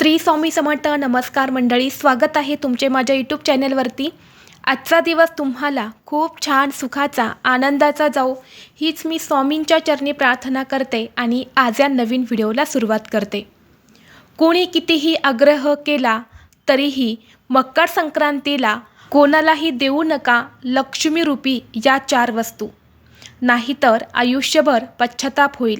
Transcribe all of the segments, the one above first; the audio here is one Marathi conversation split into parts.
श्री स्वामी समर्थ नमस्कार मंडळी स्वागत आहे तुमचे माझ्या यूट्यूब चॅनलवरती. आजचा दिवस तुम्हाला खूप छान सुखाचा आनंदाचा जाऊ हीच मी स्वामींच्या चरणी प्रार्थना करते आणि आज या नवीन व्हिडिओला सुरुवात करते. कोणी कितीही आग्रह केला तरीही मकर संक्रांतीला कोणालाही देऊ नका लक्ष्मीरूपी या चार वस्तू. नाहीतर आयुष्यभर पश्चाताप होईल.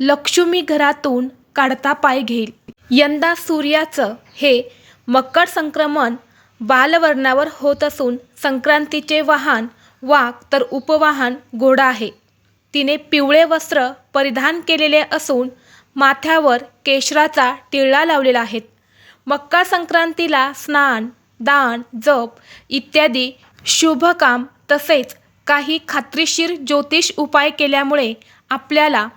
लक्ष्मी घरातून काढता पाय घेईल. यंदा सूर्याचं हे मकर संक्रमण बालवर्णावर होत असून संक्रांतीचे वाहन वाघ तर उपवाहन घोडा आहे. तिने पिवळे वस्त्र परिधान केलेले असून माथ्यावर केशराचा टिळा लावलेला आहे. मकर संक्रांतीला स्नान दान जप इत्यादी शुभकाम तसेच काही खात्रीशीर ज्योतिष उपाय केल्यामुळे आपल्याला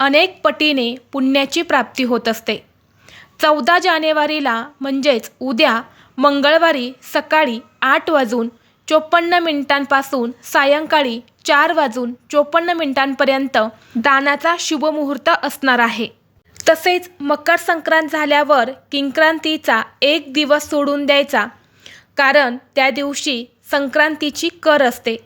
अनेक पटीने पुण्याची प्राप्ती होत असते. चौदा जानेवारीला म्हणजेच उद्या मंगळवारी सकाळी आठ वाजून चोपन्न मिनिटांपासून सायंकाळी चार वाजून चोपन्न मिनिटांपर्यंत दानाचा शुभमुहूर्त असणार आहे. तसेच मकर संक्रांत झाल्यावर किंक्रांतीचा एक दिवस सोडून द्यायचा कारण त्या दिवशी संक्रांतीची कर असते.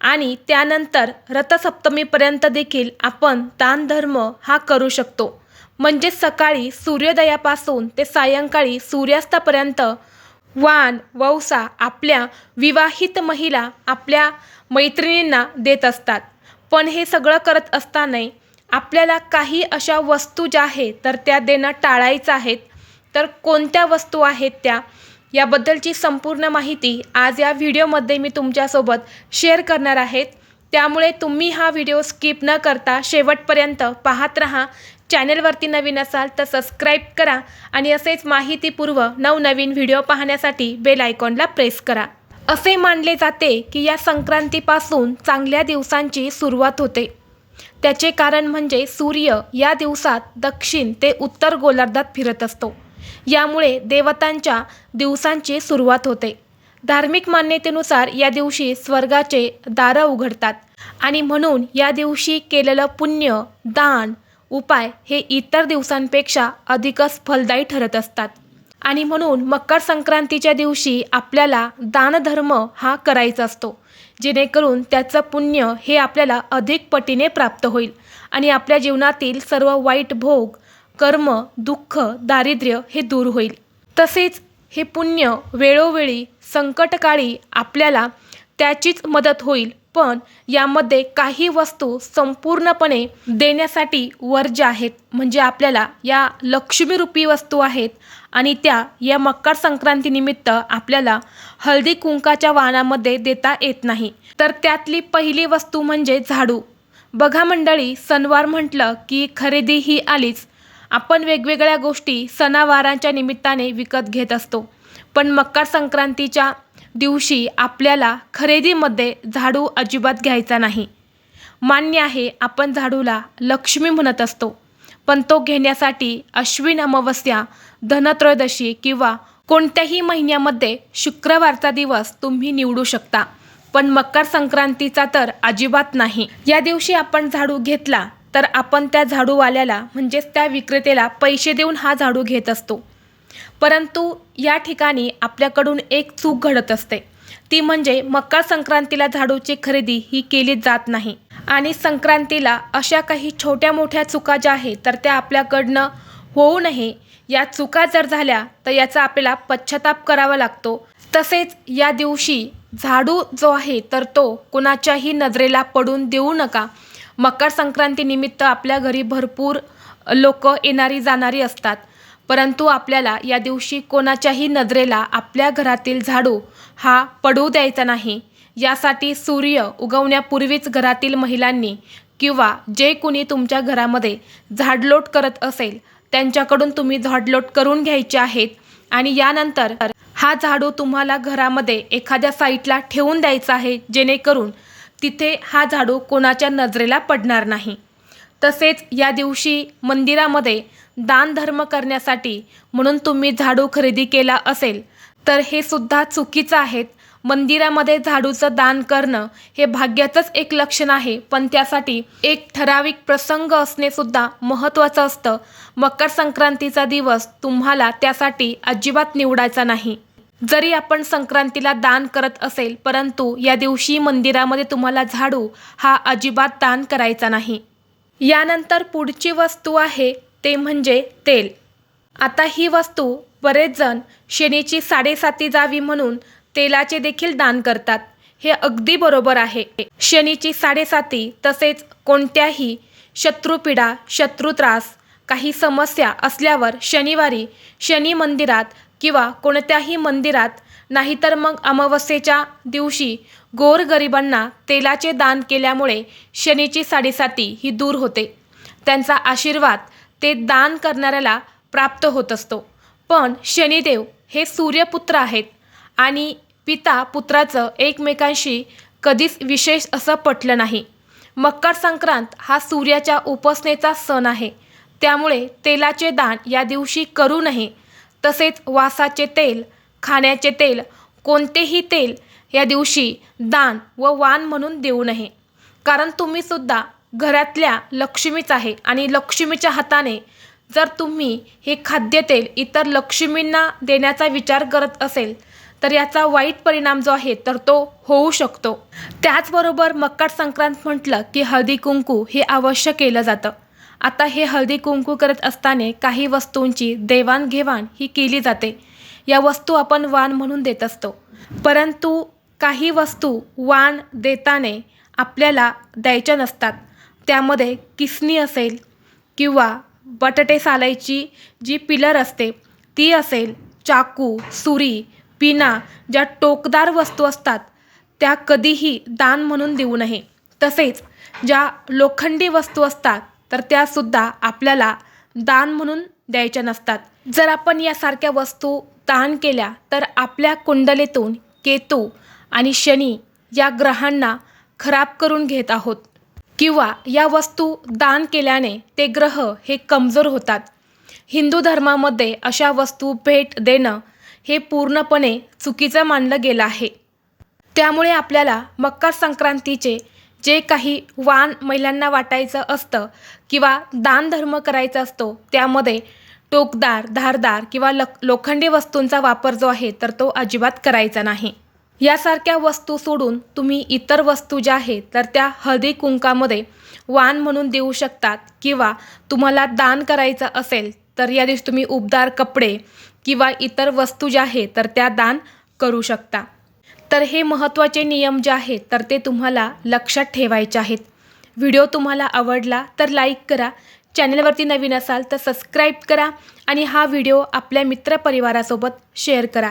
आणि त्यानंतर रथसप्तमीपर्यंत देखील आपण दानधर्म हा करू शकतो. म्हणजे सकाळी सूर्योदयापासून ते सायंकाळी सूर्यास्तापर्यंत वाण वौसा आपल्या विवाहित महिला आपल्या मैत्रिणींना देत असतात. पण हे सगळं करत असताना आपल्याला काही अशा वस्तू ज्या आहेत तर त्या देणं टाळायचं आहेत. तर कोणत्या वस्तू आहेत त्या? याबद्दलची संपूर्ण माहिती आज या व्हिडिओमध्ये मी तुमच्यासोबत शेअर करणार आहेत त्यामुळे तुम्ही हा व्हिडिओ स्किप न करता शेवटपर्यंत पाहत रहा. चॅनलवरती नवीन असाल तर सबस्क्राईब करा आणि असेच माहितीपूर्व नवनवीन व्हिडिओ पाहण्यासाठी बेल आयकॉनला प्रेस करा. असे मानले जाते की या संक्रांतीपासून चांगल्या दिवसांची सुरुवात होते. त्याचे कारण म्हणजे सूर्य या दिवसात दक्षिण ते उत्तर गोलार्धात फिरत असतो. यामुळे देवतांच्या दिवसांची सुरुवात होते. धार्मिक मान्यतेनुसार या दिवशी स्वर्गाचे दारं उघडतात आणि म्हणून या दिवशी केलेलं पुण्य दान उपाय हे इतर दिवसांपेक्षा अधिकच फलदायी ठरत असतात. आणि म्हणून मकर संक्रांतीच्या दिवशी आपल्याला दानधर्म हा करायचा असतो जेणेकरून त्याचं पुण्य हे आपल्याला अधिक पटीने प्राप्त होईल आणि आपल्या जीवनातील सर्व वाईट भोग कर्म दुःख दारिद्र्य हे दूर होईल. तसेच हे पुण्य वेळोवेळी संकटकाळी आपल्याला त्याचीच मदत होईल पण यामध्ये काही वस्तू संपूर्णपणे देण्यासाठी वर्ज्य आहेत. म्हणजे आपल्याला या लक्ष्मीरूपी वस्तू आहेत आणि त्या या मकर संक्रांतीनिमित्त आपल्याला हळदी कुंकाच्या वाहनामध्ये देता येत नाही. तर त्यातली पहिली वस्तू म्हणजे झाडू. बघा मंडळी सणवार म्हटलं की खरेदी ही आलीच. आपण वेगवेगळ्या गोष्टी सणावारांच्या निमित्ताने विकत घेत असतो. पण मकर संक्रांतीच्या दिवशी आपल्याला खरेदीमध्ये झाडू अजिबात घ्यायचा नाही. मान्य आहे आपण झाडूला लक्ष्मी म्हणत असतो. पण तो घेण्यासाठी अश्विन अमावस्या धनत्रयोदशी किंवा कोणत्याही महिन्यामध्ये शुक्रवारचा दिवस तुम्ही निवडू शकता. पण मकर संक्रांतीचा तर अजिबात नाही. या दिवशी आपण झाडू घेतला तर आपण त्या झाडूवाल्याला म्हणजेच त्या विक्रेत्याला पैसे देऊन हा झाडू घेत असतो. परंतु या ठिकाणी आपल्याकडून एक चूक घडत असते. ती म्हणजे मकर संक्रांतीला झाडूची खरेदी ही केली जात नाही. आणि संक्रांतीला अशा काही छोट्या मोठ्या चुका ज्या आहेत तर त्या आपल्याकडनं होऊ नये. या चुका जर झाल्या तर याचा आपल्याला पश्चाताप करावा लागतो. तसेच या दिवशी झाडू जो आहे तर तो कुणाच्याही नजरेला पडून देऊ नका. मकर संक्रांतीनिमित्त आपल्या घरी भरपूर लोक येणारी जाणारी असतात. परंतु आपल्याला या दिवशी कोणाच्याही नजरेला आपल्या घरातील झाडू हा पडू द्यायचा नाही. यासाठी सूर्य उगवण्यापूर्वीच घरातील महिलांनी किंवा जे कुणी तुमच्या घरामध्ये झाडलोट करत असेल त्यांच्याकडून तुम्ही झाडलोट करून घ्यायचे आहेत आणि यानंतर हा झाडू तुम्हाला घरामध्ये एखाद्या साईटला ठेवून द्यायचा आहे जेणेकरून तिथे हा झाडू कोणाच्या नजरेला पडणार नाही. तसेच या दिवशी मंदिरामध्ये दानधर्म करण्यासाठी म्हणून तुम्ही झाडू खरेदी केला असेल तर हे सुद्धा चुकीचं आहेत. मंदिरामध्ये झाडूचं दान करणं हे भाग्याचंच एक लक्षण आहे पण त्यासाठी एक ठराविक प्रसंग असणे सुद्धा महत्त्वाचं असतं. मकर संक्रांतीचा दिवस तुम्हाला त्यासाठी अजिबात निवडायचा नाही. जरी आपण संक्रांतीला दान करत असेल परंतु या दिवशी मंदिरामध्ये तुम्हाला झाडू हा अजिबात दान करायचा नाही. यानंतर पुढची वस्तू आहे ते म्हणजे तेल. आता ही वस्तू बरेच जण शनीची साडेसाती जावी म्हणून तेलाचे देखील दान करतात. हे अगदी बरोबर आहे. शनीची साडेसाती तसेच कोणत्याही शत्रुपीडा शत्रुत्रास काही समस्या असल्यावर शनिवारी शनी मंदिरात किंवा कोणत्याही मंदिरात नाहीतर मग अमावस्येच्या दिवशी गोरगरिबांना तेलाचे दान केल्यामुळे शनीची साडेसाती ही दूर होते. त्यांचा आशीर्वाद ते दान करणाऱ्याला प्राप्त होत असतो. पण शनिदेव हे सूर्यपुत्र आहेत आणि पिता पुत्राचं एकमेकांशी कधीच विशेष असं पटलं नाही. मकर संक्रांत हा सूर्याच्या उपासनेचा सण आहे. त्यामुळे तेलाचे दान या दिवशी करू नये. तसेच वासाचे तेल खाण्याचे तेल कोणतेही तेल या दिवशी दान व वाण म्हणून देऊ नये. कारण तुम्ही सुद्धा घरातल्या लक्ष्मीच आहे आणि लक्ष्मीच्या हाताने जर तुम्ही हे खाद्यतेल इतर लक्ष्मींना देण्याचा विचार करत असेल तर याचा वाईट परिणाम जो आहे तर तो होऊ शकतो. त्याचबरोबर मकर संक्रांत म्हटलं की हळदी कुंकू हे अवश्य केलं जातं. आता हे हळदी कुंकू करत असताना काही वस्तूंची देवाणघेवाण ही केली जाते. या वस्तू आपण वाण म्हणून देत असतो. परंतु काही वस्तू वाण देताना आपल्याला द्यायच्या नसतात. त्यामध्ये किसणी असेल किंवा बटाटे सालायची जी पिलर असते ती असेल चाकू सुरी पिना ज्या टोकदार वस्तू असतात त्या कधीही दान म्हणून देऊ नये. तसेच ज्या लोखंडी वस्तू असतात तर त्यासुद्धा आपल्याला दान म्हणून द्यायच्या नसतात. जर आपण यासारख्या वस्तू दान केल्या तर आपल्या कुंडलीतून केतू आणि शनी या ग्रहांना खराब करून घेत आहोत. किंवा या वस्तू दान केल्याने ते ग्रह हे कमजोर होतात. हिंदू धर्मामध्ये अशा वस्तू भेट देणं हे पूर्णपणे चुकीचं मानलं गेलं आहे. त्यामुळे आपल्याला मकर संक्रांतीचे जे काही वाण महिलांना वाटायचं असतं किंवा दानधर्म करायचा असतो त्यामध्ये टोकदार धारदार किंवा लक लोखंडी वस्तूंचा वापर जो आहे तर तो अजिबात करायचा नाही. यासारख्या वस्तू सोडून तुम्ही इतर वस्तू ज्या आहेत तर त्या हळदी कुंकामध्ये वाण म्हणून देऊ शकतात किंवा तुम्हाला दान करायचं असेल तर या दिवशी तुम्ही उबदार कपडे किंवा इतर वस्तू ज्या आहेत तर त्या दान करू शकता. तर हे महत्त्वाचे नियम जे आहेत तर ते तुम्हाला लक्षात ठेवायचे आहेत. व्हिडिओ तुम्हाला आवडला तर लाईक करा. चॅनलवरती नवीन असाल तर सबस्क्राईब करा आणि हा व्हिडिओ आपल्या मित्रपरिवारासोबत शेअर करा.